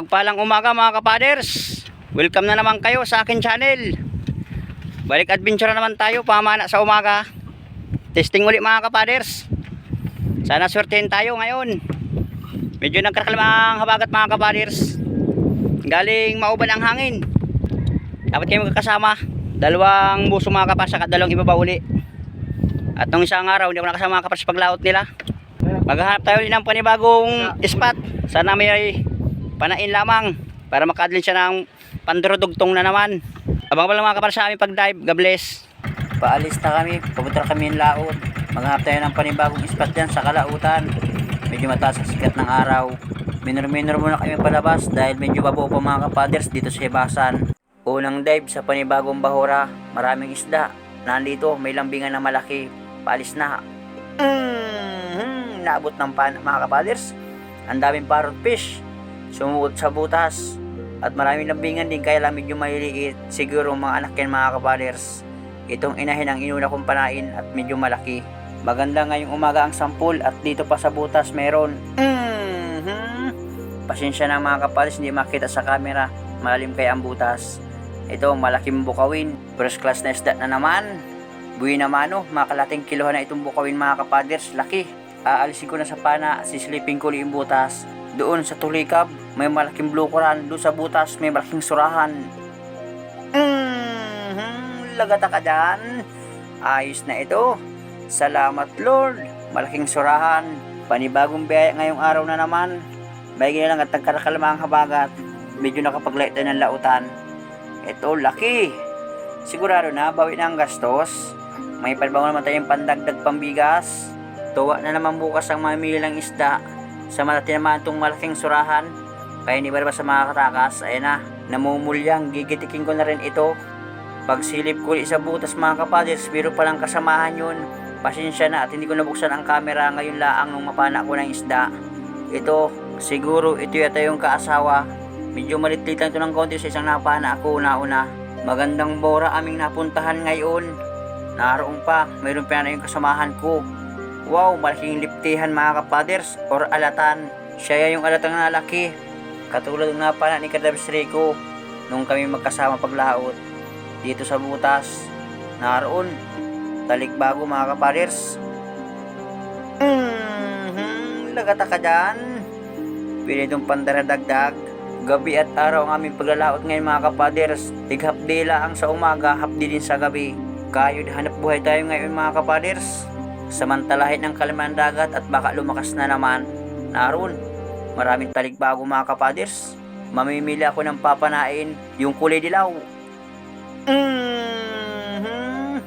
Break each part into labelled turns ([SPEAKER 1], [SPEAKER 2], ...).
[SPEAKER 1] Mapagpalang umaga mga kapaders. Welcome na naman kayo sa akin channel. Balik adventure na naman tayo pamana sa umaga. Testing ulit mga kapaders. Sana swertein tayo ngayon. Medyo nagkakalamang habagat mga kapaders. Galing mauban ang hangin. Dapat kayo magkakasama. Dalawang buso mga kapas at dalawang ibaba uli. At nung isang araw, hindi ako nakasama mga kapas sa paglaot nila. Maghahanap tayo ulit ng panibagong spot. Sana may panain lamang para makadlin siya ng pandurudugtong na naman. Abang lang mga kapar sa aming pag-dive. God bless. Paalis na kami. Papunta kami ng laot. Maghanap tayo ng panibagong spot dyan sa kalautan. Medyo mataas ang sikat ng araw. Minor-minor muna kami palabas dahil medyo babaw pa mga kapaders dito sa Hibasan. Unang dive sa panibagong bahura. Maraming isda. Nandito may lambingan na malaki. Paalis na. Mm, naabot ng pan mga kapaders. Ang daming parrot fish. Sumuot sa butas. At maraming lambingan din kaya lang medyo maliliit. Siguro mga anak yan mga kapaders. Itong inahin ang inuna kong panain at medyo malaki. Maganda ngayong umaga ang sampul at dito pa sa butas meron. Mhm. Pasensya na mga kapaders hindi makita sa camera. Malalim kaya ang butas. Ito malaking bukawin. First class na isda na naman. Buwi naman oh, mga kalating kilohan na itong bukawin mga kapaders. Laki. Aalisin ko na sa pana, sisilipin ko yung butas. Doon sa tulikab, may malaking blukuran. Doon sa butas, may malaking surahan. Mhm, lagata ka dyan. Ayos na ito. Salamat Lord. Malaking surahan. Panibagong biyaya ngayong araw na naman. May na lang at nagkarakalamang habagat. Medyo nakapag-light na ng lautan. Ito, laki. Sigurado na, bawi na ang gastos. May palbango naman tayong pandagdag pambigas. Tuwa na naman bukas ang mamili ng isda. Sa malati naman itong malaking surahan. Kaya hindi ba sa mga katakas, ayan na, namumulyang, gigitikin ko na rin ito. Pagsilip ko sa butas mga kapaders, biro palang kasamahan yun. Pasensya na at hindi ko nabuksan ang camera ngayon laang nung mapana ko ng isda. Ito, siguro ito yata yung kaasawa. Medyo malitlit lang ito ng konti sa isang napana ako una-una. Magandang bora aming napuntahan ngayon. Naroon pa, mayroon pa na yung kasamahan ko. Wow, malaking liptihan mga kapaders or alatan. Siya yung alatang nalaki. Katulad ng napana ni Kadabs Rico nung kami magkasama paglaot. Dito sa butas, naroon, talikbago mga kapaders. Mhm, lagata ka dyan. Pili itong pandaradagdag. Gabi at araw ang aming paglalaot ngayon mga kapaders. Tighapdi lang sa umaga, hapdi din sa gabi. Kayod hanap buhay tayo ngayon mga kapaders. Samantalahin ng kalaman dagat at baka lumakas na naman. Naroon, maraming talikbago mga kapaders. Mamimili ako ng papanain, yung kulay dilaw. Mhm.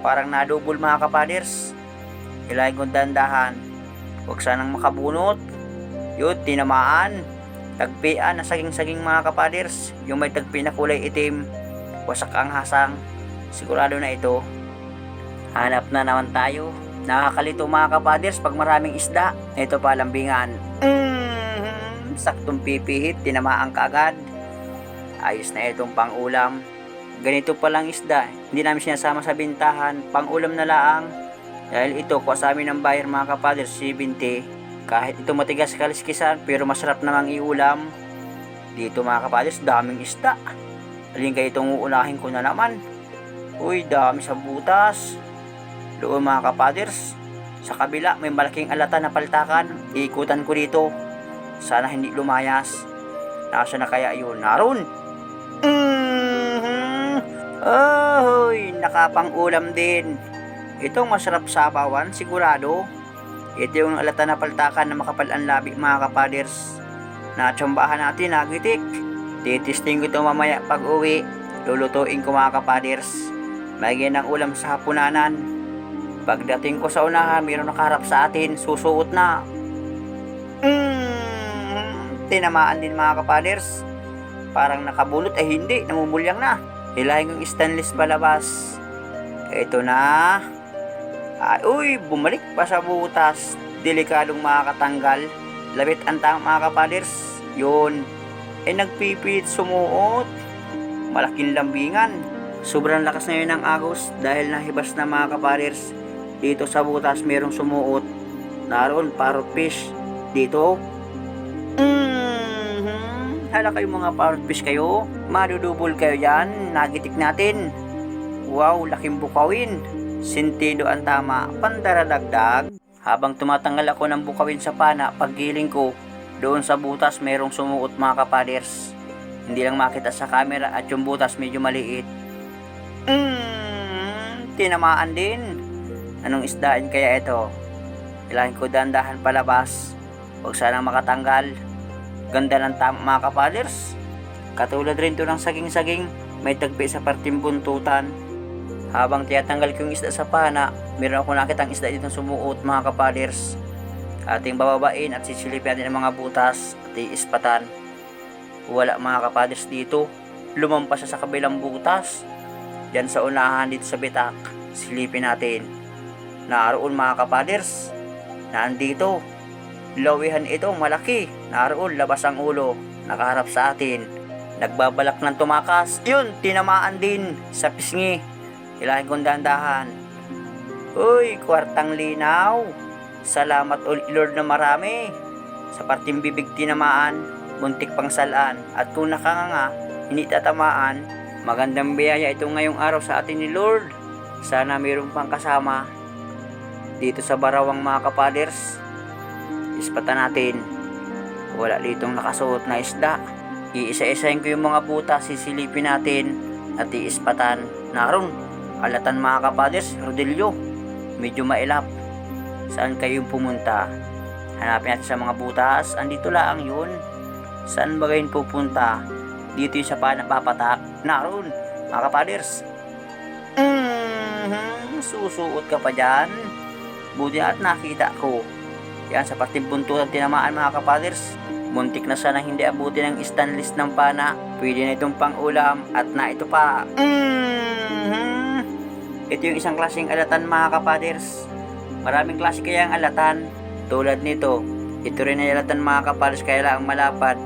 [SPEAKER 1] Parang nadubol mga kapaders. Ilahin kong dandahan. Huwag sanang makabunot. Yun, tinamaan. Tagpian na saging-saging mga kapaders. Yung may tagpi na kulay itim. Wasak ang hasang. Sigurado na ito. Hanap na naman tayo. Nakakalito mga kapaders pag maraming isda. Ito pa lambingan. Saktong pipihit, tinamaan kaagad. Ayos na itong pang-ulam. Ganito palang isda. Hindi namin sinasama sa bintahan. Pang-ulam na laang. Dahil ito, kuha sa amin ng buyer mga kapaders, 70. Kahit ito matigas kaliskisan, pero masarap namang iulam. Dito mga kapaders, daming isda. Alin kayo itong uunahin ko na naman. Uy, dami sa butas. Doon mga kapaders, sa kabila may malaking alata na paltakan. Iikutan ko dito. Sana hindi lumayas. Nasa na kaya yun? Naroon! Mhm. Ahoy, nakapang-ulam din. Itong masarap sabawan, sigurado. Ito yung alata na paltakan na makapal ang labi mga kapaders. Natsambahan natin, nagitik. Titisting ko ito mamaya pag uwi. Lulutuin ko mga kapaders. Magiging ng ulam sa hapunanan. Pagdating ko sa unahan, mayroon nakaharap sa atin, susuot na. Tinamaan din mga kapaders. Parang nakabulot eh hindi, namumulyang na. Hilahin yung stainless palabas. Ito na. Ay, uy, bumalik pa sa butas. Delikadong makakatanggal. Labit ang tang mga kapaders. Yun. Eh nagpipilit sumuot. Malaking lambingan. Sobrang lakas na yun ng agos dahil nahibas na mga kapaders. Dito sa butas merong sumuot. Naroon parrot fish. Dito. Bahala kayo mga parrot fish kayo. Madudubol kayo yan. Nagitik natin. Wow, laking bukawin. Sentido ang tama. Pandaradagdag. Habang tumatanggal ako ng bukawin sa pana, paggiling ko, doon sa butas merong sumuot mga kapaders. Hindi lang makita sa camera at yung butas medyo maliit. Mm, tinamaan din. Anong isdaan kaya ito? Kailangan ko dandahan palabas. Huwag sanang makatanggal. Ganda ng tama mga kapaders. Katulad rin to ng saging-saging, may tagpi sa parting buntutan. Habang tiyatanggal ko yung isda sa pana, meron ako nakitang isda dito sumuot mga kapaders. Ating bababain at sisilipin natin ang mga butas at iispatan. Wala mga kapaders dito. Lumampas siya sa kabilang butas. Diyan sa unahan dito sa bitak, silipin natin. Naroon mga kapaders. Nandito. Lawihan ito, malaki. Naroon, labas ang ulo. Nakaharap sa atin. Nagbabalak ng tumakas. Yun, tinamaan din sa pisngi. Kailangan kong dandahan. Uy, kwartang linaw. Salamat ulit Lord na marami. Sa parting bibig tinamaan, muntik pang salaan. At kung nakanganga, hindi magandang biyaya ito ngayong araw sa atin ni Lord. Sana mayroon pang kasama dito sa barawang mga kapaders. Ispatan natin. Wala ditong nakasuot na isda. Iisa-isahin ko yung mga butas, sisilipin natin at iispatan. Naroon, alatan mga kapaders, Rodelio. Medyo mailap. Saan kayong pumunta? Hanapin natin sa mga butas. Andito lang yun. Saan ba kayo pupunta? Dito yung sa panapapatak. Naroon, mga kapaders. Mhm, susuot ka pa dyan. Buti at nakita ko. Yan sa parting buntutan tinamaan mga kapaders. Muntik na sana hindi abuti ng stainless ng pana. Pwede na itong pang-ulam at na ito pa. Mhm. Ito yung isang klaseng alatan mga kapaders. Maraming klase kaya ang alatan. Tulad nito, ito rin ay alatan mga kapaders kaya lang malapad.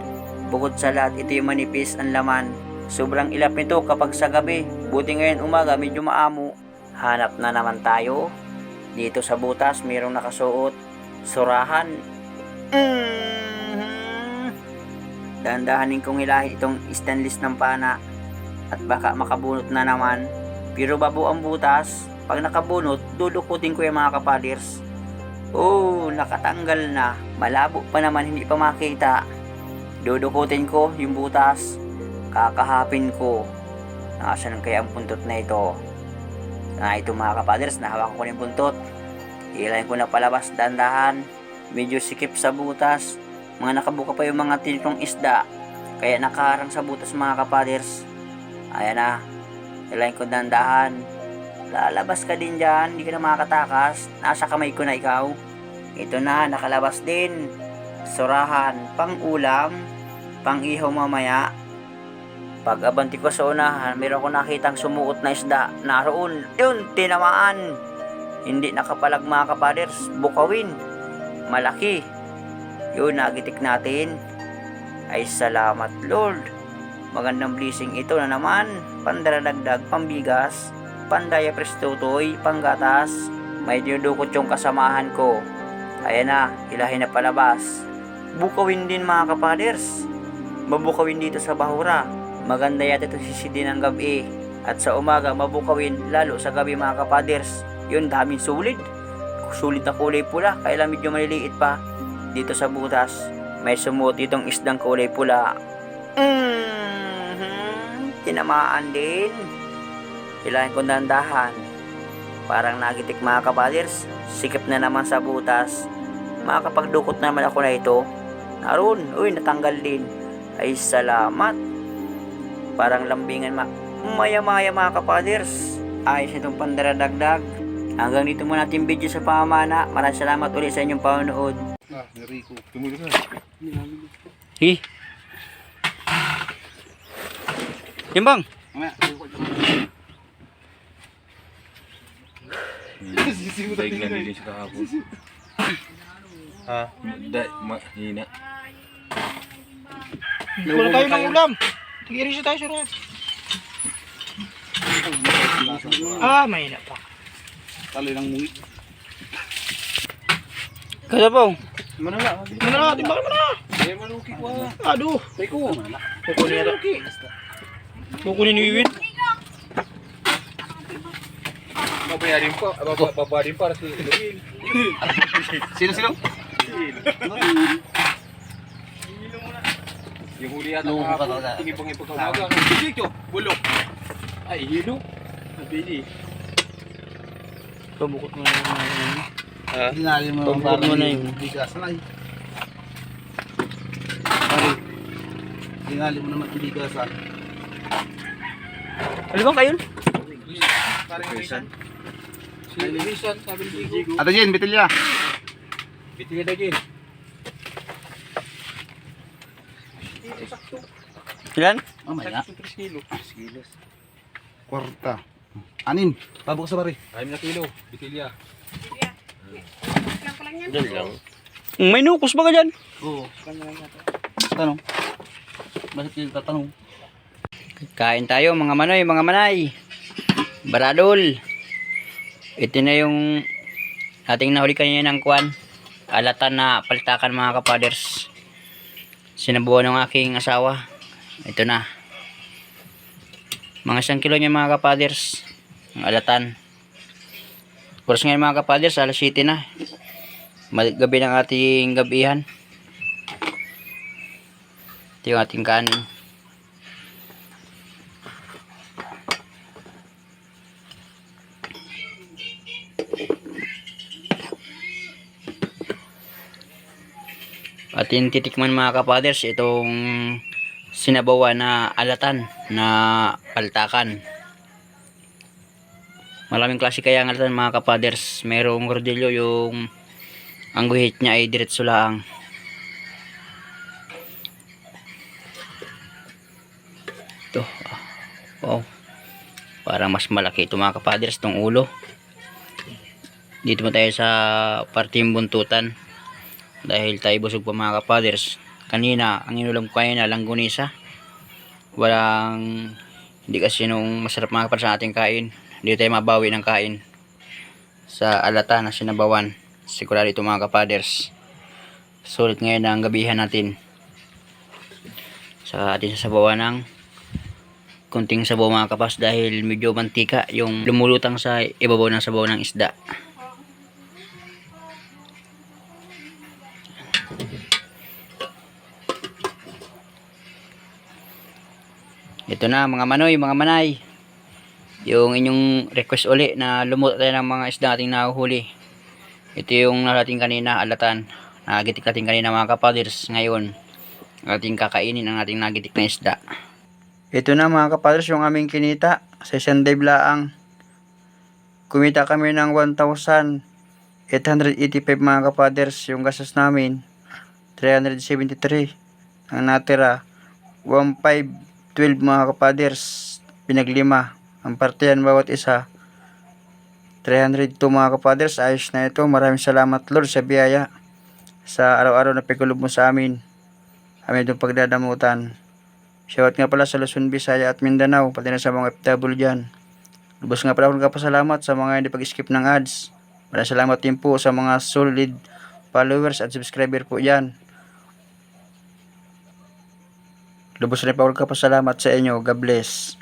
[SPEAKER 1] Bukod sa lahat, ito yung manipis ang laman. Sobrang ilap nito kapag sa gabi. Buti ngayon umaga medyo maamo. Hanap na naman tayo. Dito sa butas, mayroong nakasuot. Surahan. Mhm. Dahan-dahanin kong hilahin itong stainless ng pana. At baka makabunot na naman. Pero babo ang butas. Pag nakabunot, dudukutin ko yung mga kapaders. Oh, nakatanggal na. Malabo pa naman, hindi pa makita. Dudukutin ko yung butas. Kakahapin ko. Nasaan kaya ang puntot na ito? Na ito mga kapaders, nahawakan ko na yung buntot. Ilayin ko na palabas, dandahan. Medyo sikip sa butas. Mga nakabuka pa yung mga tinitong isda. Kaya nakaharang sa butas mga kapaders. Ayan na. Ilayin ko dandahan. Lalabas ka din dyan, hindi ka na makakatakas. Nasa kamay ko na ikaw. Ito na, nakalabas din. Surahan, pang ulam, pang ihaw mamaya. Pag abanti ko sa unahan, meron ko nakitang sumuot na isda. Naroon, yun, tinamaan. Hindi nakapalag mga kapaders, bukawin. Malaki. Yun, nagitik natin. Ay salamat Lord. Magandang blessing ito na naman. Pandaradagdag, pambigas, pandaya prestutoy, panggatas. May dinudukot yung kasamahan ko. Ayan na, hilahin na palabas. Bukawin din mga kapaders. Mabukawin dito sa bahura. Maganda yata ito sisidi ng gabi. At sa umaga, mabukawin lalo sa gabi mga kapaders. Yun, daming sulit. Sulit na kulay pula, kaya lang medyo maliliit pa. Dito sa butas, may sumuot itong isdang kulay pula. Mhm, tinamaan din. Kailangan ko dandahan. Parang nagitik mga kapaders. Sikip na naman sa butas. Makakapagdukot naman ako na ito. Naroon, uy, natanggal din. Ay, salamat. Parang lambingan ma maya-maya mga kapaders. Ayos itong pandaradagdag. Hanggang dito muna ating video sa pamamana. Maraming salamat ulit sa inyong panonood.
[SPEAKER 2] Ah, Rico. Tumuli ka.
[SPEAKER 1] Hi.
[SPEAKER 2] Mamaya. Sisimutan
[SPEAKER 3] Daig na
[SPEAKER 2] din
[SPEAKER 3] nilin siya kahapon.
[SPEAKER 2] Ha?
[SPEAKER 3] Da, mahina.
[SPEAKER 4] Wala tayo ng ulam. Tigiri siya tayo sa red. Ah, may na pa.
[SPEAKER 2] Tali ng mungi.
[SPEAKER 1] Kasapong.
[SPEAKER 2] Mana na?
[SPEAKER 4] Ano na, timbang mo na.
[SPEAKER 3] Kaya maluki ko ah.
[SPEAKER 4] Aduh.
[SPEAKER 3] Teko.
[SPEAKER 4] Kukunin ito. Kukunin ni Wiwin.
[SPEAKER 3] Babayarin pa. Baba- Babayarin para sa Lil.
[SPEAKER 2] Sino sino?
[SPEAKER 3] Yung huli yata
[SPEAKER 2] talaga.
[SPEAKER 3] Tinipang-ipang kamaga. Dito, bulok. Ay, hilo. Nabili.
[SPEAKER 4] Pabukot mo na yung
[SPEAKER 3] Ha?
[SPEAKER 2] Dinali mo
[SPEAKER 4] Pabukod
[SPEAKER 2] parang
[SPEAKER 4] mo na yun.
[SPEAKER 2] Bigas na eh. Pare. Dinali mo naman yung bigas ah.
[SPEAKER 4] Ano bang kayo?
[SPEAKER 3] Parang Luisan. Si Luisan, sabi ni Jigo.
[SPEAKER 2] Ato Jen, bitilya.
[SPEAKER 3] Bitin na din.
[SPEAKER 1] Ilan?
[SPEAKER 2] Mamaya.
[SPEAKER 3] Sakto 3 kilo. 3 kilos.
[SPEAKER 2] Kwarta. Anin. Pabuk sa bari.
[SPEAKER 3] 6 na kilo. Bitilya.
[SPEAKER 1] May nukos ba ka dyan?
[SPEAKER 2] Oo. Tanong. Bakit kayo tatanong?
[SPEAKER 1] Kain tayo mga manoy, mga manay. Baradol. Ito na yung ating nahuli kanina ng kwan. Alatan na palitakan mga kapaders. Sinabuhan ng aking asawa. Ito na. Mga isang kilo niya mga kapaders. Ang alatan. Oras ngayon mga kapaders, alas 7 na. Gabi ng ating gabihan. Ito yung ating kanin. At titikman mga kapaders itong sinabawan na alatan na paltakan. Maraming klase kaya ang alatan mga kapaders. Merong rodillo yung ang guhit niya ay diretso lang. Ito. ah, Wow. Parang mas malaki ito mga kapaders itong ulo. Dito mo tayo sa parting buntutan dahil tayo busog pa mga kapaders kanina ang inulam ko kanina langgunisa. Walang hindi kasi nung masarap mga kapaders sa ating kain. Hindi tayo mabawi ng kain sa alata na sinabawan. Sigurado ito mga kapaders. Sulit ngayon ang gabihan natin. Sa atin sasabawan ng kunting sabaw mga kapas dahil medyo mantika yung lumulutang sa ibabaw ng sabaw ng isda Ito na mga manoy, mga manay. Yung inyong request uli na lumuto tayo ng mga isda ating nahuhuli. Ito yung narating kanina, alatan. Nagitik natin kanina mga kapaders. Ngayon, ating kakainin ang ating nagitik na isda. Ito na mga kapaders yung aming kinita. Sa isang dive. Kumita kami ng 1,885 mga kapaders. Yung gastos namin, 373. Ang natira, 1,512 mga kapaders. Pinaglima. Ang partiyan bawat isa. 302 mga kapaders. Ayos na ito. Maraming salamat Lord sa biyaya. Sa araw-araw na pagkulob mo sa amin. Amin itong pagdadamutan. Shoutout nga pala sa Luzon, Visaya at Mindanao. Pati na sa mga FW dyan. Lubos nga pala akong kapasalamat sa mga hindi pag-skip ng ads. Maraming salamat din po sa mga solid followers at subscriber po dyan. Lubos rin pa ako kapasalamat sa inyo. God bless.